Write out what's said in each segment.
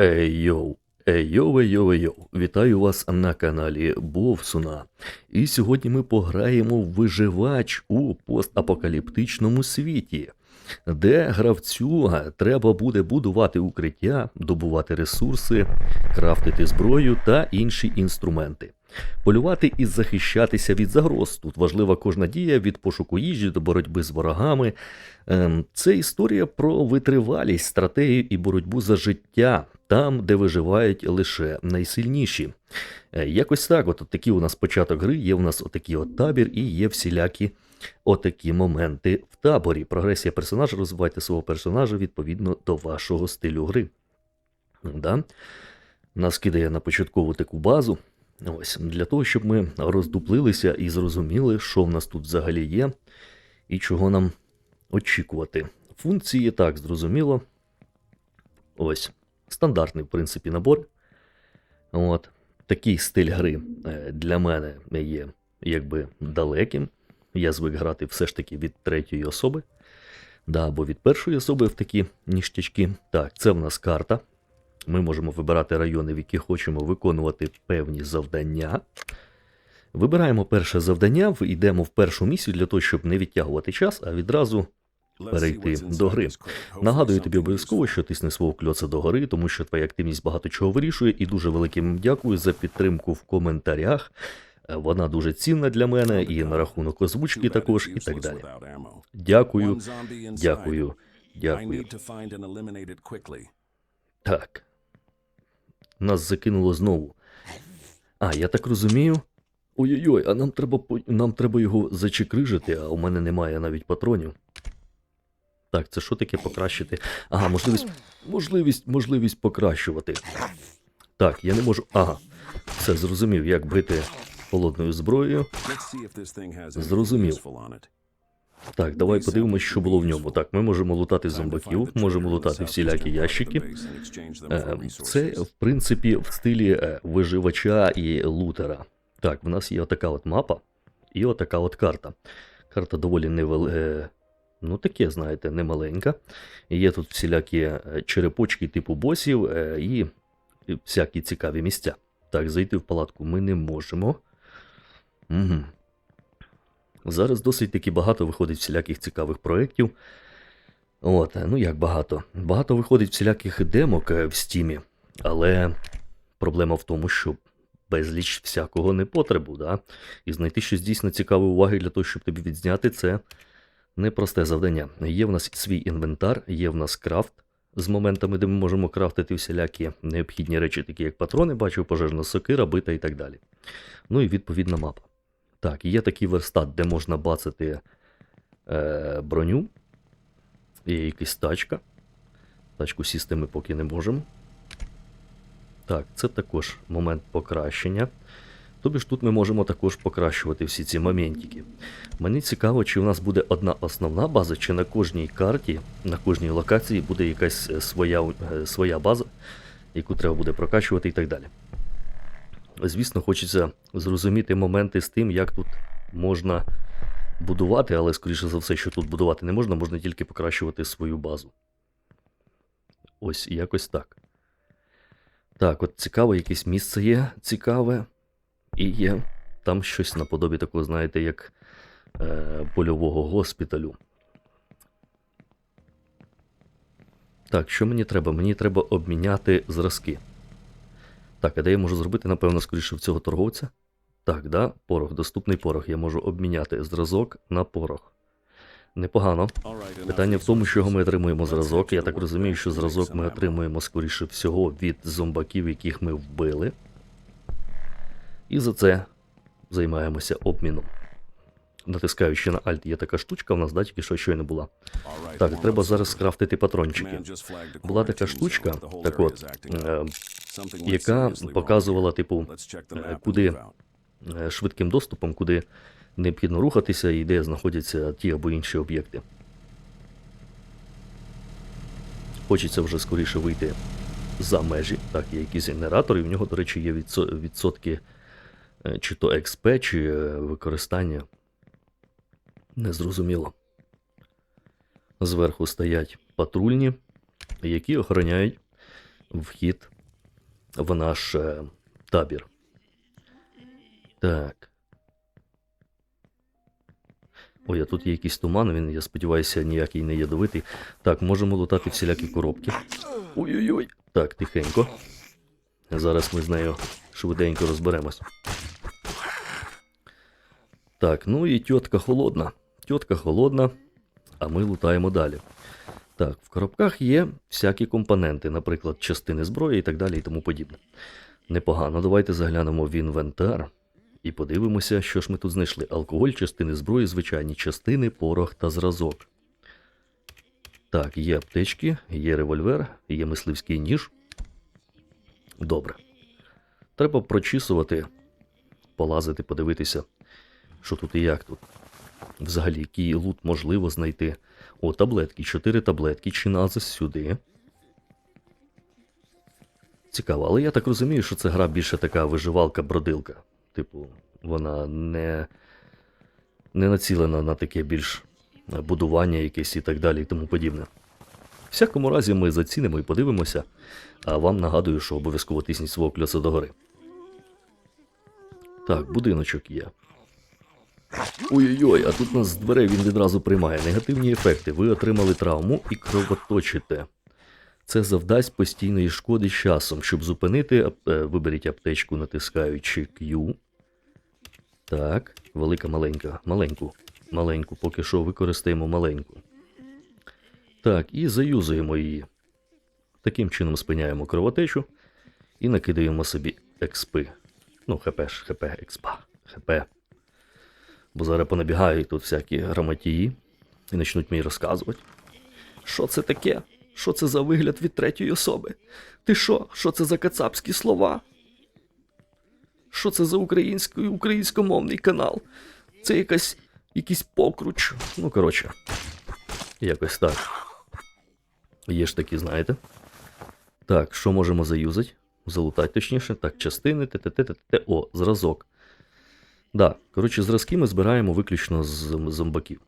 Ей йоу, ей йоу, ей йоу, ей йоу. Вітаю вас на каналі Бовсуна. І сьогодні ми пограємо в виживач у постапокаліптичному світі, де гравцю треба буде будувати укриття, добувати ресурси, крафтити зброю та інші інструменти. Полювати і захищатися від загроз. Тут важлива кожна дія від пошуку їжі до боротьби з ворогами. Ем, Це історія про витривалість, стратегію і боротьбу за життя там, де виживають лише найсильніші. Е, Якось так, от такий у нас початок гри, є у нас отакий от табір і є всілякі отакі моменти в таборі. Прогресія персонажа, розвивайте свого персонажа відповідно до вашого стилю гри. Да? Нас кидає на початкову таку базу. Ось, для того, щоб ми роздуплилися і зрозуміли, що в нас тут взагалі є, і чого нам очікувати. Функції так, зрозуміло. Ось, стандартний, в принципі, набор. От. Такий стиль гри е, для мене є якби далеким. Я звик грати все ж таки від третьої особи. Да, або від першої особи в такі ніштячки. Так, це в нас карта. Ми можемо вибирати райони, в які хочемо виконувати певні завдання. Вибираємо перше завдання, йдемо в першу місію для того, щоб не відтягувати час, а відразу перейти до гри. Нагадую тобі обов'язково, що тисни свого кльоца до гори, тому що твоя активність багато чого вирішує, і дуже великим дякую за підтримку в коментарях. Е, Вона дуже цінна для мене, і на рахунок озвучки також, і так далі. Дякую, дякую, дякую. Так. Нас закинуло знову. А, я так розумію. Ой-ой-ой, а нам треба нам треба його зачекрижити, а у мене немає навіть патронів. Так, це що таке покращити? Ага, можливість. Можливість, можливість покращувати. Так, я не можу. Ага. Все зрозумів, як бити холодною зброєю. Зрозумів. Так, давай подивимось, що було в ньому. Так, ми можемо лутати зомбаків, можемо лутати всілякі ящики. Е, Це, в принципі, в стилі е, виживача і лутера. Так, в нас є отака от мапа і отака от карта. Карта доволі невел... Ну, таке, знаєте, немаленька. Є тут всілякі е, черепочки типу босів е, і і всякі цікаві місця. Так, зайти в палатку ми не можемо. Угу. Зараз досить таки багато виходить всіляких цікавих проєктів. От, ну як багато. Багато виходить всіляких демок е, в стімі, але проблема в тому, що безліч всякого непотребу, да? І знайти щось дійсно цікаве уваги для того, щоб тобі відзняти, це непросте завдання. Є в нас свій інвентар, є в нас крафт з моментами, де ми можемо крафтити всілякі необхідні речі, такі як патрони, бачив, пожежна сокира, бита і так далі. Ну і відповідна мапа. Так, є такий верстат, де можна бацати е, броню. Є якась тачка. Тачку сісти ми поки не можемо. Так, це також момент покращення. Тобі ж тут ми можемо також покращувати всі ці моментики. Мені цікаво, чи у нас буде одна основна база, чи на кожній карті, на кожній локації буде якась е, своя, е, своя база, яку треба буде прокачувати і так далі. Звісно, хочеться зрозуміти моменти з тим, як тут можна будувати, але скоріше за все, що тут будувати не можна, можна тільки покращувати свою базу. Ось якось так. Так, от цікаве, якесь місце є цікаве. І є там щось наподобі такого, знаєте, як е, польового госпіталю. Так, що мені треба? Мені треба обміняти зразки. Так, а де я можу зробити, напевно, скоріше в цього торговця? Так, да, порох, доступний порох. Я можу обміняти зразок на порох. Непогано. Питання в тому, чого ми отримуємо зразок. Я так розумію, що зразок ми отримуємо, скоріше всього, від зомбаків, яких ми вбили. І за це займаємося обміном. Натискаючи на Alt, є така штучка, у нас да, тільки що щойно була. Так, треба зараз скрафтити патрончики. Була така штучка, так от, е, яка показувала, типу, е, куди е, швидким доступом, куди необхідно рухатися і де знаходяться ті або інші об'єкти. Хочеться вже скоріше вийти за межі. Так, є якийсь генератор, і в нього, до речі, є відсо- відсотки чи то XP, чи е, використання. Незрозуміло. Зверху стоять патрульні, які охороняють вхід в наш е, табір. Так. Ой, а тут є якийсь туман, він, я сподіваюся, ніякий не ядовитий. Так, можемо лутати всілякі коробки. Ой-ой-ой. Так, тихенько. Зараз ми з нею швиденько розберемось. Так, ну і тітка холодна. Тітка холодна, а ми лутаємо далі. Так, в коробках є всякі компоненти, наприклад, частини зброї і так далі і тому подібне. Непогано, давайте заглянемо в інвентар і подивимося, що ж ми тут знайшли. Алкоголь, частини зброї, звичайні частини, порох та зразок. Так, є аптечки, є револьвер, є мисливський ніж. Добре. Треба прочісувати, полазити, подивитися, що тут і як тут. Взагалі, який лут можливо знайти. О, таблетки, чотири таблетки, чи назис сюди. Цікаво, але я так розумію, що це гра більше така виживалка-бродилка. Типу, вона не, не націлена на таке більш будування якесь і так далі і тому подібне. Всякому разі, ми зацінимо і подивимося, а вам нагадую, що обов'язково тисніть свого кльоса догори. Так, будиночок є. Ой-ой-ой, а тут нас з дверей він відразу приймає негативні ефекти. Ви отримали травму і кровоточите. Це завдасть постійної шкоди з часом. Щоб зупинити, е, виберіть аптечку, натискаючи Q. Так, велика маленька. Маленьку. Маленьку, поки що використаємо маленьку. Так, і заюзуємо її. Таким чином спиняємо кровотечу і накидаємо собі експи. Ну, хп ж, хп, експа, хп. Бо зараз понабігають тут всякі грамотії і почнуть мені розказувати. Що це таке? Що це за вигляд від третьої особи? Ти що? Що це за кацапські слова? Що це за український, українськомовний канал? Це якась, якийсь покруч. Ну, коротше, якось так. Є ж такі, знаєте. Так, що можемо заюзати? Залутати точніше. Так, частини, т-т-т-т-т. О, зразок. Да, коротше, зразки ми збираємо виключно з зомбаків.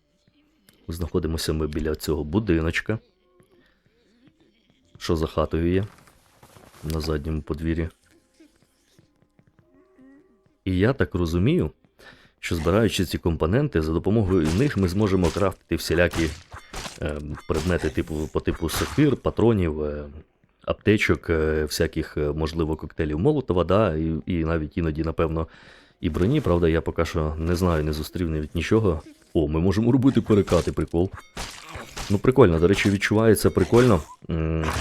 Знаходимося ми біля цього будиночка. Що за хатою є? На задньому подвір'ї. І я так розумію, що збираючи ці компоненти, за допомогою них ми зможемо крафтити всілякі е, предмети типу, по типу сокир, патронів, е, аптечок, е, всяких, е, можливо, коктейлів Молотова, да, і, і навіть іноді, напевно, і броні. Правда, я поки що не знаю, не зустрів навіть нічого. О, ми можемо робити перекати, прикол. Ну, прикольно, до речі, відчувається прикольно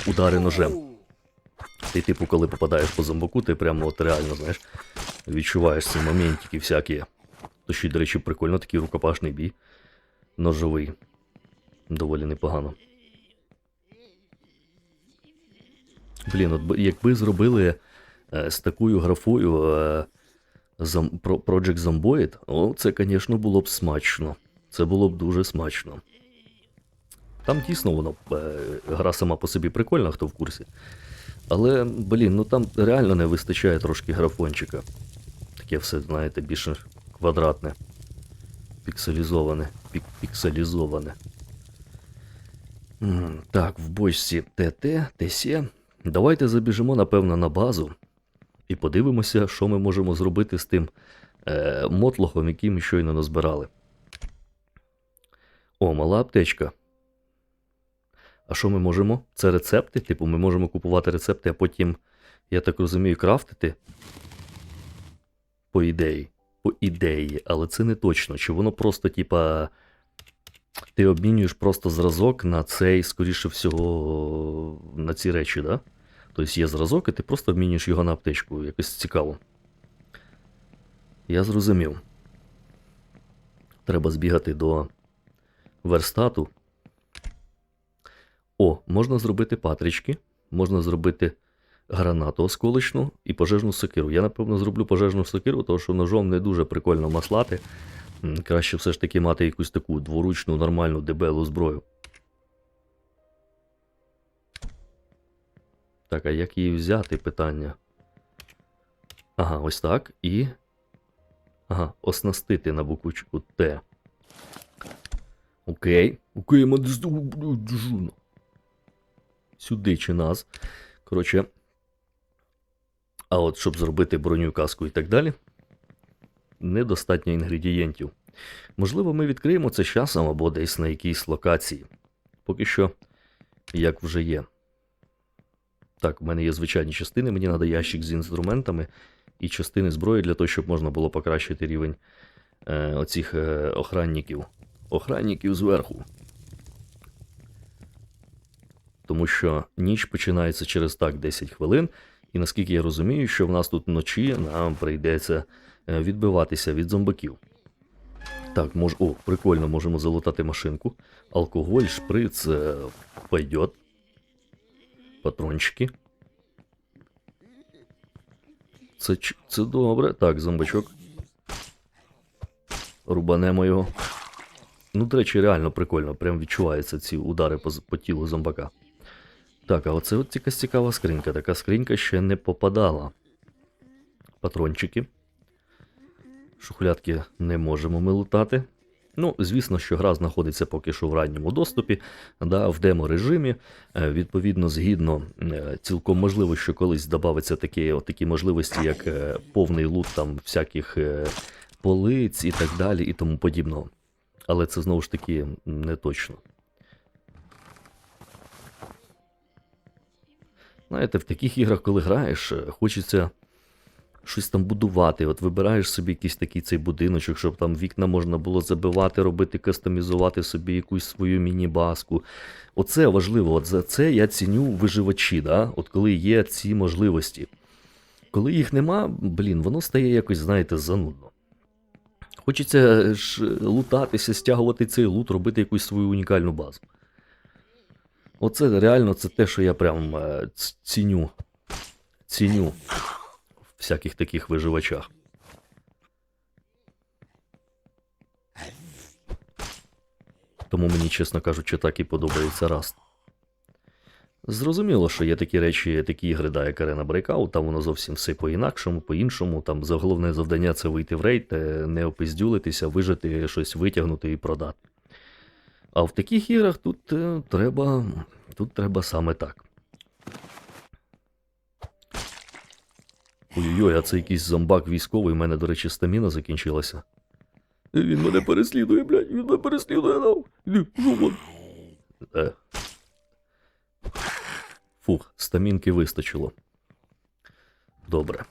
удари ножем. Ти, типу, коли попадаєш по зомбаку, ти прямо от реально, знаєш, відчуваєш ці моментики всякі. То ще, до речі, прикольно такий рукопашний бій. Ножовий. Доволі непогано. Блін, от якби зробили е, з такою графою е, зом, Project Zomboid, о, це, звісно, було б смачно. Це було б дуже смачно. Там дійсно воно е, гра сама по собі прикольна, хто в курсі. Але, блін, ну там реально не вистачає трошки графончика. Таке все, знаєте, більше квадратне. Пікселізоване. Пік пікселізоване. Так, в бочці ТТ, ТС. Давайте забіжимо, напевно, на базу і подивимося, що ми можемо зробити з тим е, мотлохом, який ми щойно назбирали. О, мала аптечка. А що ми можемо? Це рецепти? Типу, ми можемо купувати рецепти, а потім, я так розумію, крафтити. По ідеї. По ідеї, але це не точно. Чи воно просто, типа. Ти обмінюєш просто зразок на цей, скоріше всього, на ці речі, да? Тобто є зразок, і ти просто обмінюєш його на аптечку. Якось цікаво. Я зрозумів. Треба збігати до верстату. О, можна зробити патрічки, можна зробити гранату осколочну і пожежну сокиру. Я, напевно, зроблю пожежну сокиру, тому що ножом не дуже прикольно маслати. Краще все ж таки мати якусь таку дворучну, нормальну дебелу зброю. Так, а як її взяти питання? Ага, ось так. І. Ага, оснастити на буквочку Т. Окей. Окей, мадздужуно. Сюди чи нас. Коротше, А от щоб зробити броню, каску і так далі, недостатньо інгредієнтів. Можливо, ми відкриємо це часом або десь на якійсь локації. Поки що, як вже є. Так, в мене є звичайні частини, мені треба ящик з інструментами і частини зброї для того, щоб можна було покращити рівень е, оцих е, охранників. Охранників зверху. Тому що ніч починається через так 10 хвилин, і наскільки я розумію, що в нас тут вночі нам прийдеться е, відбиватися від зомбаків. Так, мож... О, прикольно, можемо залутати машинку. Алкоголь, шприц е, пойдет. Патрончики. Це, це добре. Так, зомбачок. Рубанемо його. Ну, до речі, реально прикольно. Прям відчуваються ці удари по, по тілу зомбака. Так, а оце от якась цікава скринька. Така скринька ще не попадала. Патрончики. Шухлядки не можемо ми лутати. Ну, звісно, що гра знаходиться поки що в ранньому доступі, да, в демо-режимі. Е, Відповідно, згідно, е, цілком можливо, що колись додаваться такі, такі можливості, як е, повний лут там всяких полиць і так далі, і тому подібного. Але це знову ж таки не точно. Знаєте, в таких іграх, коли граєш, хочеться щось там будувати. От вибираєш собі якийсь такий цей будиночок, щоб там вікна можна було забивати, робити, кастомізувати собі якусь свою міні-баску. Оце важливо. От за це я ціню виживачі, да? от коли є ці можливості. Коли їх нема, блін, воно стає якось, знаєте, занудно. Хочеться ж лутатися, стягувати цей лут, робити якусь свою унікальну базу. Оце реально це те, що я прям е, ціню. Ціню всяких таких виживачах. Тому мені, чесно кажучи, так і подобається Rust. Зрозуміло, що є такі речі, такі ігри, да, як Arena Breakout, там воно зовсім все по-інакшому, по-іншому. Там головне завдання це вийти в рейд, е, не опиздюлитися, вижити, щось витягнути і продати. А в таких іграх тут е, треба. Тут треба саме так. Ой-ой, а це якийсь зомбак військовий, у мене, до речі, стаміна закінчилася. Він мене переслідує, блядь, він мене переслідує, нав. Е. Фух, стамінки вистачило. Добре.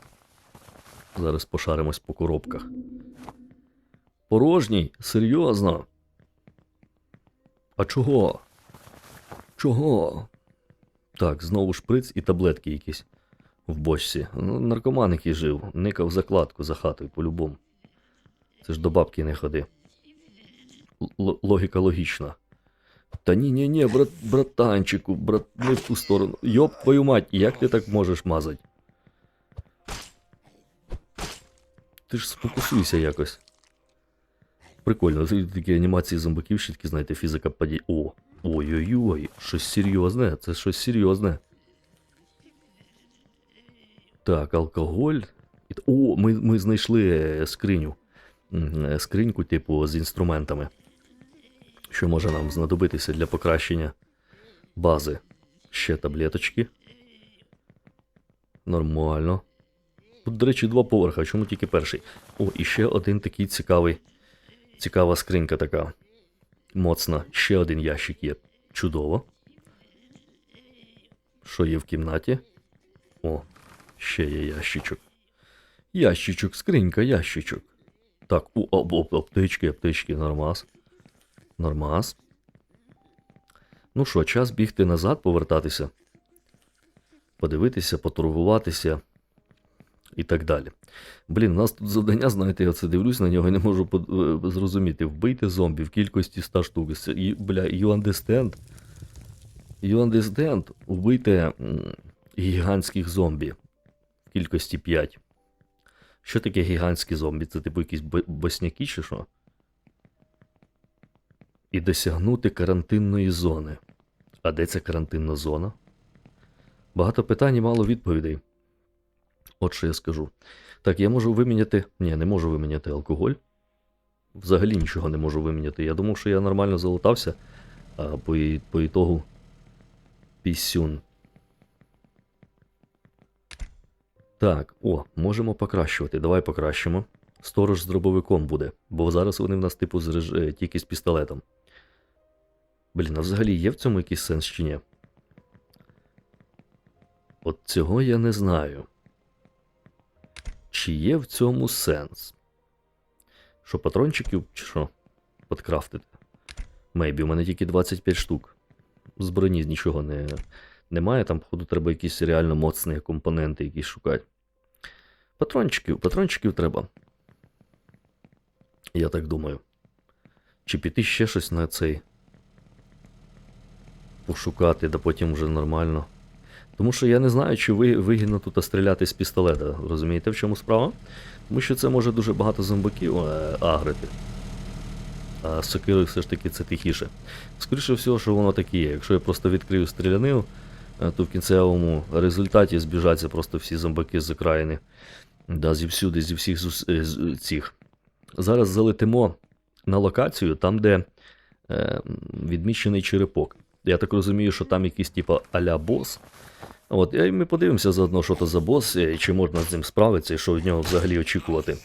Зараз пошаримось по коробках. Порожній? Серйозно? А чого? Чого? Так, знову шприц і таблетки якісь в бочці. Ну, наркоман, який жив, никав закладку за хатою по-любому. Це ж до бабки не ходи. Л- логіка логічна. Та ні, ні, ні, брат, братанчику, брат, не в ту сторону. Йоп, твою мать, як ти так можеш мазати? Ти ж сфокусуйся якось. Прикольно, такі анімації зомбаків, ще такі, знаєте, фізика падіння. О, ой-ой-ой, щось серйозне, це щось серйозне. Так, алкоголь. О, ми, ми знайшли е, скриню. Е, Скриньку, типу, з інструментами. Що може нам знадобитися для покращення бази. Ще таблеточки. Нормально. Тут, до речі, два поверха, чому тільки перший? О, і ще один такий цікавий. Цікава скринька така. Моцна. Ще один ящик є. Чудово. Що є в кімнаті? О, ще є ящичок. Ящичок, скринька, ящичок. Так, у, об, об, аптечки, аптечки, нормас. Нормас. Ну що, час бігти назад, повертатися. Подивитися, поторгуватися і так далі. Блін, у нас тут завдання, знаєте, я це дивлюсь на нього і не можу е, зрозуміти. Вбийте зомбі в кількості 100 штук. Бля, you understand? You understand? Вбийте гігантських зомбі кількості 5. Що таке гігантські зомбі? Це типу якісь босняки чи що? І досягнути карантинної зони. А де ця карантинна зона? Багато питань і мало відповідей. От що я скажу. Так, я можу виміняти. Ні, не можу виміняти алкоголь. Взагалі нічого не можу виміняти. Я думав, що я нормально залутався, а по, по ітогу пісюн. Так, о, можемо покращувати. Давай покращимо. Сторож з дробовиком буде, бо зараз вони в нас, типу, з реж... е, тільки з пістолетом. Блін, а взагалі є в цьому якийсь сенс чи ні? От цього я не знаю. Чи є в цьому сенс? Що, патрончиків, чи що? Подкрафтити? Мейбі, у мене тільки 25 штук. З броні нічого не, немає, там, походу, треба якісь реально моцні компоненти якісь шукати. Патрончиків, патрончиків треба. Я так думаю. Чи піти ще щось на цей. Пошукати, да потім вже нормально. Тому що я не знаю, чи ви, вигідно тут стріляти з пістолета. Розумієте, в чому справа? Тому що це може дуже багато зомбаків е, агрити. А з сокирою все ж таки це тихіше. Скоріше всього, що воно таке є. Якщо я просто відкрию стрілянину, то в кінцевому результаті збіжаться просто всі зомбаки з окраїни. Да, зівсюди, зі всіх е, з- цих. Зараз залетимо на локацію, там, де е, відмічений черепок. Я так розумію, що там якийсь типа а-ля бос. От, і ми подивимося заодно, що то за бос, е, і чи можна з ним справитися, і що від нього взагалі очікувати.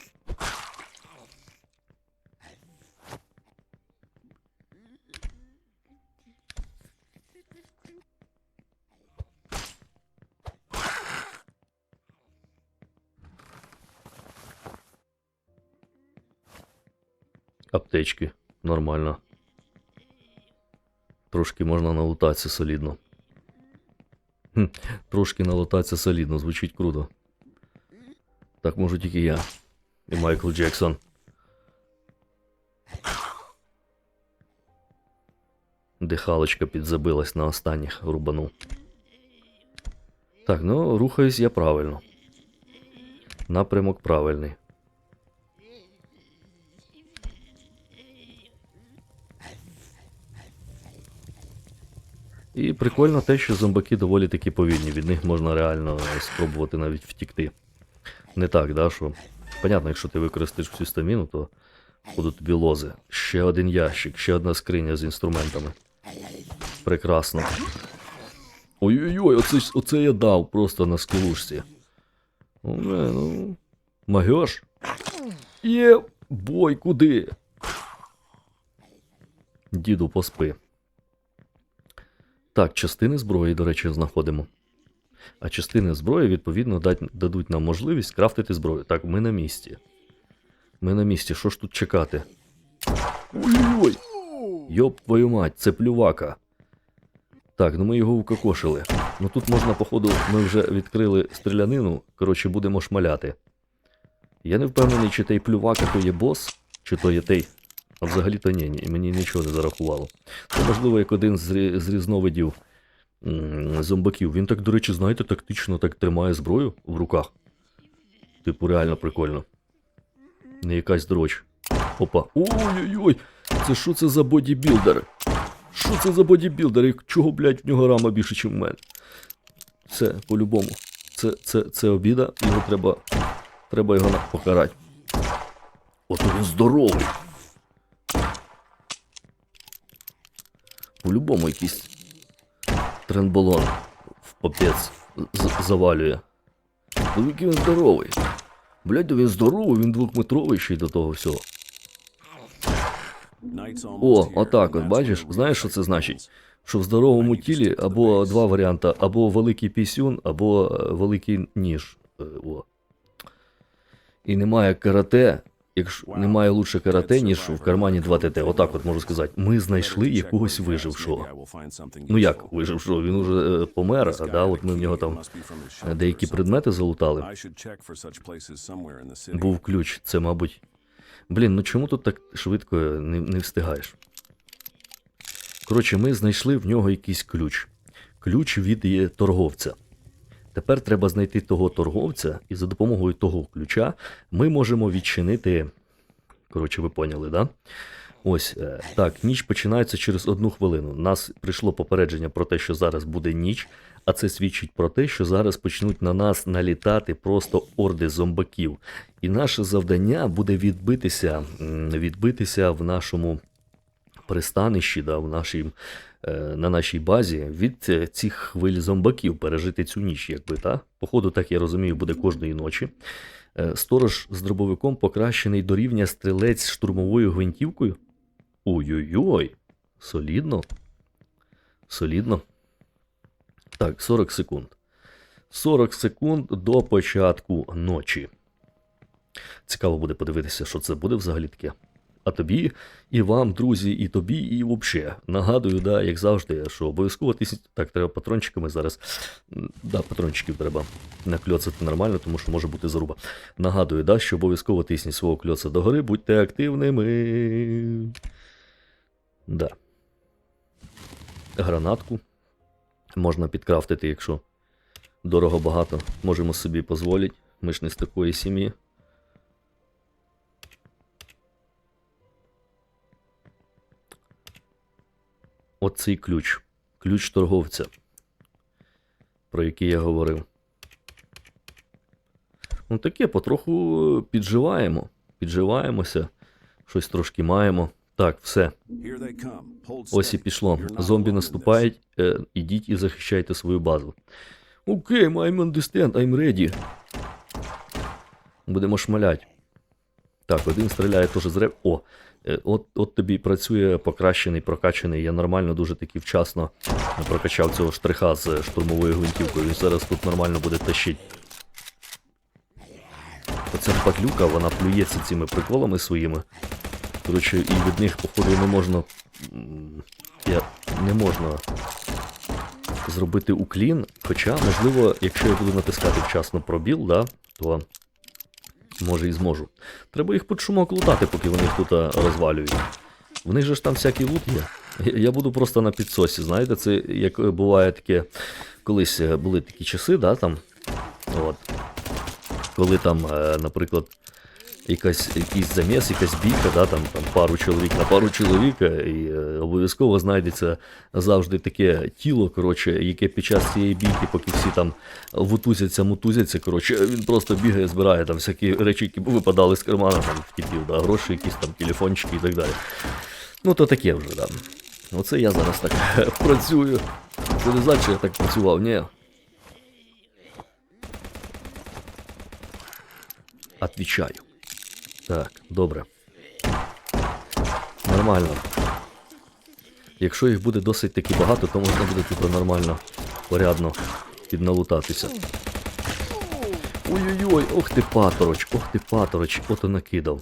Аптечки. Нормально. Трошки можна налутатися солідно. Хм, трошки налутатися солідно, звучить круто. Так можу тільки я. І Майкл Джексон. Дихалочка підзабилась на останніх рубану. Так, ну рухаюсь я правильно. Напрямок правильний. І прикольно те, що зомбаки доволі таки повільні, від них можна реально спробувати навіть втікти. Не так, да, що. Понятно, якщо ти використаєш всю стаміну, то будуть тобі лози. Ще один ящик, ще одна скриня з інструментами. Прекрасно. Ой-ой-ой, оце, оце я дав просто на скілушці. Ну, не, ну. Магеш? Є, бой, куди? Діду, поспи. Так, частини зброї, до речі, знаходимо. А частини зброї, відповідно, дадуть нам можливість крафтити зброю. Так, ми на місці. Ми на місці, що ж тут чекати? Ой-ой-ой! Йоп твою мать, це плювака. Так, ну ми його укокошили. Ну тут можна, походу, ми вже відкрили стрілянину. Коротше, будемо шмаляти. Я не впевнений, чи той плювака то є бос, чи то є той. А взагалі то ні, ні, мені нічого не зарахувало. Це можливо як один з, різновидів зомбаків. Він так, до речі, знаєте, тактично так тримає зброю в руках. Типу, реально прикольно. Не якась дроч. Опа. Ой-ой-ой! Це що це за бодібілдер? Що це за бодібілдер? І Чого, блядь, в нього рама більше, ніж в мене? Це по-любому. Це, це, це обіда, його треба. Треба його покарати. От він здоровий. По-любому якийсь тренболон в попець завалює. Ну який він здоровий. Блядь, він здоровий, він двохметровий ще й до того всього. О, отак от, бачиш, знаєш, що це значить? Що в здоровому тілі або два варіанти, або великий пісюн, або е, великий ніж. Е, О. І немає карате, якщо немає лучше карате, ніж в кармані 2 ТТ. Отак от можу сказати. Ми знайшли якогось вижившого. Ну як вижившого? Він уже е, помер, а да, от ми в нього там е, деякі предмети залутали. Був ключ, це, мабуть. Блін, ну чому тут так швидко не, не встигаєш? Коротше, ми знайшли в нього якийсь ключ. Ключ від торговця. Тепер треба знайти того торговця, і за допомогою того ключа ми можемо відчинити. Коротше, ви поняли, да? Ось е, так, ніч починається через одну хвилину. Нас прийшло попередження про те, що зараз буде ніч, а це свідчить про те, що зараз почнуть на нас налітати просто орди зомбаків. І наше завдання буде відбитися, відбитися в нашому пристанищі, да, в нашій, е, на нашій базі від е, цих хвиль зомбаків пережити цю ніч, якби, та? Походу, так я розумію, буде кожної ночі. Е, Сторож з дробовиком покращений до рівня стрілець штурмовою гвинтівкою. Ой-ой-ой, солідно. Солідно. Так, 40 секунд. 40 секунд до початку ночі. Цікаво буде подивитися, що це буде взагалі таке. А тобі, і вам, друзі, і тобі, і взагалі. Нагадую, да, як завжди, що обов'язково тисніть. Так, треба патрончиками зараз. Да, патрончиків треба накльоцати нормально, тому що може бути заруба. Нагадую, да, що обов'язково тисніть свого кльоца догори, будьте активними. Да. Гранатку. Можна підкрафтити, якщо дорого багато. Можемо собі дозволити. Ми ж не з такої сім'ї. Оцей ключ. Ключ торговця, про який я говорив. Ну, таке, потроху підживаємо. Підживаємося, щось трошки маємо. Так, все. Ось і пішло. Зомбі наступають. Е, ідіть і захищайте свою базу. Окей, I'm understand, I'm ready. Будемо шмалять. Так, один стріляє теж з реп. О, е, от, от тобі працює покращений, прокачаний. Я нормально дуже таки вчасно прокачав цього штриха з штурмовою гвинтівкою. Він зараз тут нормально буде тащити. Оця падлюка, вона плюється цими приколами своїми. Коротше, і від них, походу, не можна. Я не можна зробити уклін. Хоча, можливо, якщо я буду натискати вчасно пробіл, да, то може і зможу. Треба їх під шумок лутати, поки вони їх тут розвалюють. В них же ж там всякий лут є. Я- буду просто на підсосі, знаєте, це як е, буває таке, колись е, були такі часи, да, там. От. Коли там, е, наприклад, якась, якийсь заміс, якась бійка, да, там, там пару чоловік на пару чоловіка, і е, обов'язково знайдеться завжди таке тіло, коротше, яке під час цієї бійки, поки всі там вутузяться, мутузяться, коротше, він просто бігає, збирає там всякі речі, які випадали з кармана, там, типів, да, гроші, якісь там телефончики і так далі. Ну, то таке вже, да. Оце я зараз так працюю. Це не значить, я так працював, ні. Отвічаю. Так, добре. Нормально. Якщо їх буде досить таки багато, то можна буде тут нормально, порядно підналутатися. Ой-ой-ой, ох ти патороч, ох ти патороч, ото накидав.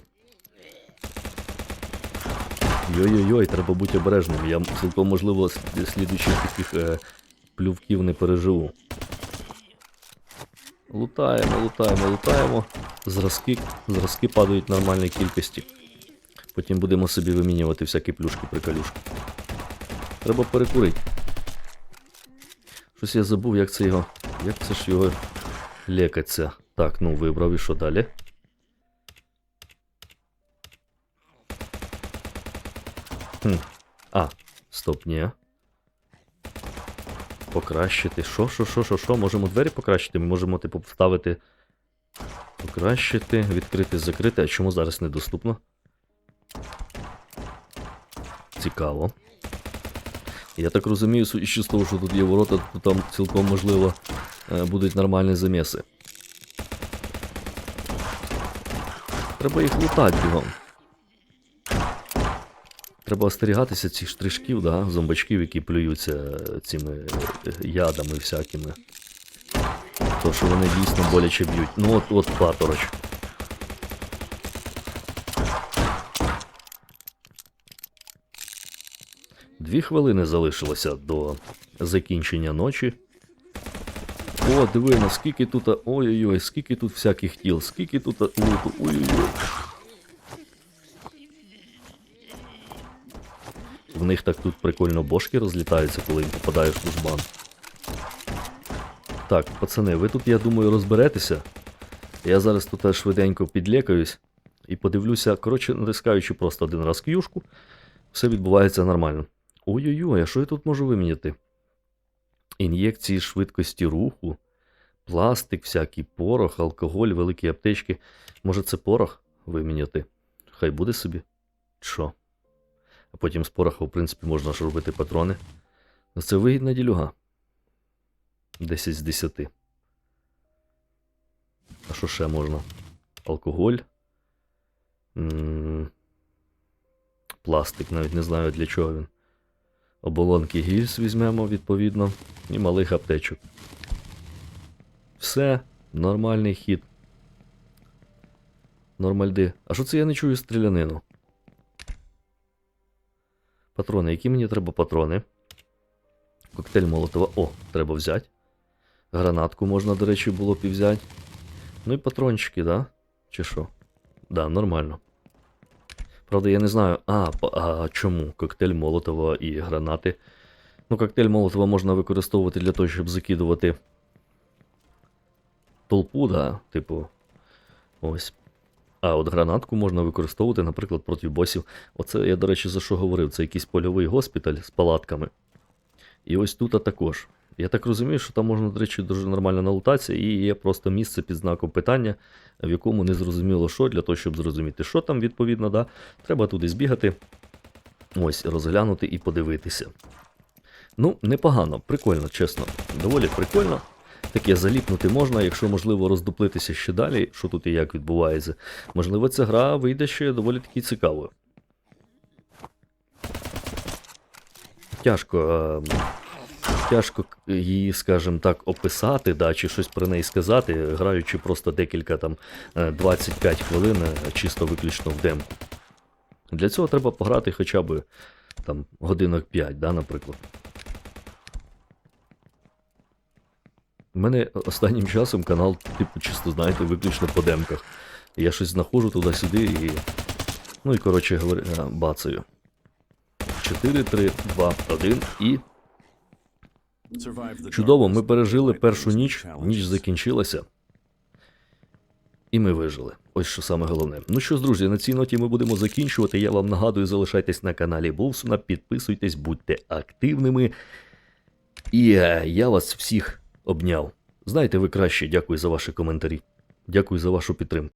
Йой-йой-йой, треба бути обережним. Я цілком можливо слідуючих таких е, плювків не переживу. Лутаємо, лутаємо, лутаємо. Зразки, зразки падають в нормальній кількості. Потім будемо собі вимінювати всякі плюшки-приколюшки. Треба перекурити. Щось я забув, як це його. Як це ж його лекаться. Так, ну вибрав і що далі? Хм. А, стоп, ні. Покращити. Що, що, що, що, що? Можемо двері покращити? Ми можемо, типу, вставити. Покращити, відкрити, закрити. А чому зараз недоступно? Цікаво. Я так розумію, судячи з того, що тут є ворота, то там цілком можливо е, будуть нормальні заміси. Треба їх лутати бігом. Треба остерігатися цих штришків, да, зомбачків, які плюються е, цими е, ядами всякими. То, що вони дійсно боляче б'ють. Ну от от патороч. Дві хвилини залишилося до закінчення ночі. О, диви, наскільки тут. Ой-ой-ой, скільки тут всяких тіл, скільки тут луту. Ой-ой-ой. В них так тут прикольно бошки розлітаються, коли їм попадаєш в жбан. Так, пацани, ви тут, я думаю, розберетеся. Я зараз тут аж швиденько підлікаюсь і подивлюся, коротше, натискаючи просто один раз к'юшку, все відбувається нормально. Ой-ой-ой, а що я тут можу виміняти? Ін'єкції швидкості руху, пластик, всякий порох, алкоголь, великі аптечки. Може це порох виміняти? Хай буде собі. Що? А потім з пороха, в принципі, можна ж робити патрони. Це вигідна ділюга. 10 з 10. А що ще можна? Алкоголь. М, Пластик, навіть не знаю для чого він. Оболонки гільз візьмемо, відповідно, і малих аптечок. Все, нормальний хід. Нормальди. А що це я не чую стрілянину? Патрони. Які мені треба патрони? Коктейль Молотова. О, треба взяти. Гранатку можна, до речі, було б. Ну і патрончики, да? Чи що? Да, нормально. Правда, я не знаю. А, а чому? Коктейль Молотова і гранати. Ну, коктейль Молотова можна використовувати для того, щоб закидувати толпу, да, типу. Ось. А от гранатку можна використовувати, наприклад, проти босів. Оце я, до речі, за що говорив? Це якийсь польовий госпіталь з палатками. І ось тут також. Я так розумію, що там можна, до речі, дуже нормально налутатися, і є просто місце під знаком питання, в якому не зрозуміло що, для того, щоб зрозуміти, що там, відповідно, да, треба туди збігати, ось, розглянути і подивитися. Ну, непогано, прикольно, чесно. Доволі прикольно. Таке заліпнути можна, якщо можливо роздуплитися ще далі, що тут і як відбувається. Можливо, ця гра вийде ще доволі таки цікавою. Тяжко. е, Тяжко її, скажімо так, описати, да, чи щось про неї сказати, граючи просто декілька там е, 25 хвилин е, чисто виключно в демку. Для цього треба пограти хоча б там годинок 5, да, наприклад. У мене останнім часом канал, типу, чисто, знаєте, виключно по демках. Я щось знаходжу туди-сюди і. Ну і коротше бацаю. 4, 3, 2, 1 і. Чудово, ми пережили першу ніч, ніч закінчилася. І ми вижили. Ось що саме головне. Ну що ж, друзі, на цій ноті ми будемо закінчувати. Я вам нагадую, залишайтесь на каналі Болсуна, підписуйтесь, будьте активними. І е, я вас всіх обняв. Знаєте, ви краще. Дякую за ваші коментарі. Дякую за вашу підтримку.